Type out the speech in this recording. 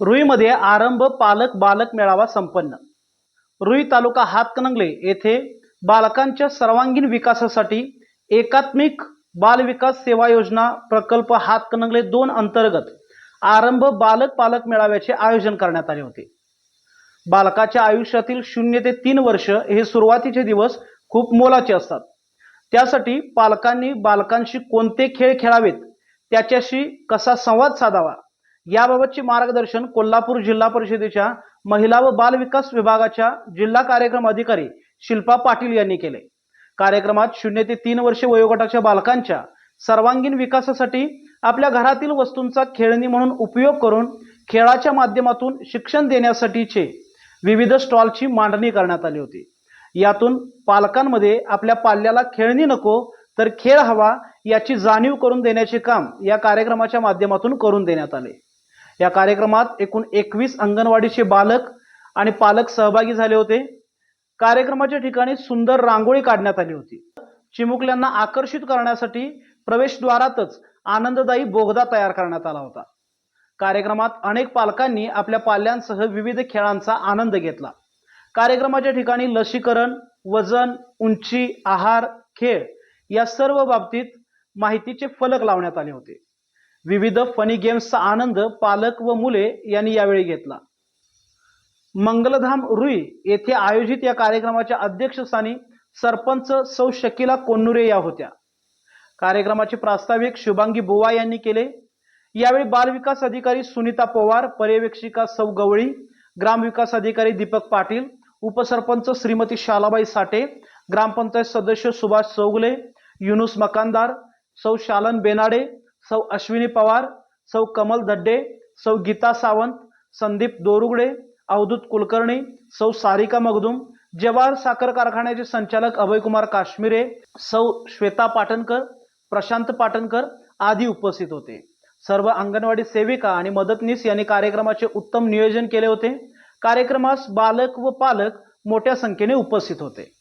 रुईमध्ये आरंभ पालक बालक मेळावा संपन्न. रुई तालुका हातकणंगले येथे बालकांच्या सर्वांगीण विकासासाठी एकात्मिक बाल विकास सेवा योजना प्रकल्प हातकणंगले दोन अंतर्गत आरंभ बालक पालक मेळाव्याचे आयोजन करण्यात आले होते. बालकाच्या आयुष्यातील शून्य ते तीन वर्ष हे सुरुवातीचे दिवस खूप मोलाचे असतात. त्यासाठी पालकांनी बालकांशी कोणते खेळ खेळावेत त्याच्याशी कसा संवाद साधावा याबाबतचे मार्गदर्शन कोल्हापूर जिल्हा परिषदेच्या महिला व बाल विकास विभागाच्या जिल्हा कार्यक्रम अधिकारी शिल्पा पाटील यांनी केले. कार्यक्रमात शून्य ते तीन वर्षे वयोगटाच्या बालकांच्या सर्वांगीण विकासासाठी आपल्या घरातील वस्तूंचा खेळणी म्हणून उपयोग करून खेळाच्या माध्यमातून शिक्षण देण्यासाठीचे विविध स्टॉलची मांडणी करण्यात आली होती. यातून पालकांमध्ये आपल्या पाल्याला खेळणी नको तर खेळ हवा याची जाणीव करून देण्याचे काम या कार्यक्रमाच्या माध्यमातून करून देण्यात आले. या कार्यक्रमात एकूण एकवीस अंगणवाडीचे बालक आणि पालक सहभागी झाले होते. कार्यक्रमाच्या ठिकाणी सुंदर रांगोळी काढण्यात आली होती. चिमुकल्यांना आकर्षित करण्यासाठी प्रवेशद्वारातच आनंददायी बोगदा तयार करण्यात आला होता. कार्यक्रमात अनेक पालकांनी आपल्या पाल्यांसह विविध खेळांचा आनंद घेतला. कार्यक्रमाच्या ठिकाणी लसीकरण वजन उंची आहार खेळ या सर्व बाबतीत माहितीचे फलक लावण्यात आले होते. विविध फनी गेम्सचा आनंद पालक व मुले यांनी यावेळी घेतला. मंगलधाम रुई येथे आयोजित या कार्यक्रमाच्या अध्यक्षस्थानी सरपंच सौ शकिला कोन्नुरे या होत्या. कार्यक्रमाचे प्रास्ताविक शुभांगी बुवा यांनी केले. यावेळी बालविकास अधिकारी सुनीता पवार पर्यवेक्षिका सौ गवळी ग्रामविकास अधिकारी दीपक पाटील उपसरपंच श्रीमती शालाबाई साठे ग्रामपंचायत सदस्य सुभाष चौगले युनुस मकानदार सौ शालन बेनाडे सौ अश्विनी पवार सौ कमल दड्डे सौ गीता सावंत संदीप दोरुगडे अवधूत कुलकर्णी सौ सारिका मगदुम जवाहर साखर कारखान्याचे संचालक अभयकुमार काश्मीरे सौ श्वेता पाटणकर प्रशांत पाटणकर आदी उपस्थित होते. सर्व अंगणवाडी सेविका आणि मदतनीस यांनी कार्यक्रमाचे उत्तम नियोजन केले होते. कार्यक्रमास बालक व पालक मोठ्या संख्येने उपस्थित होते.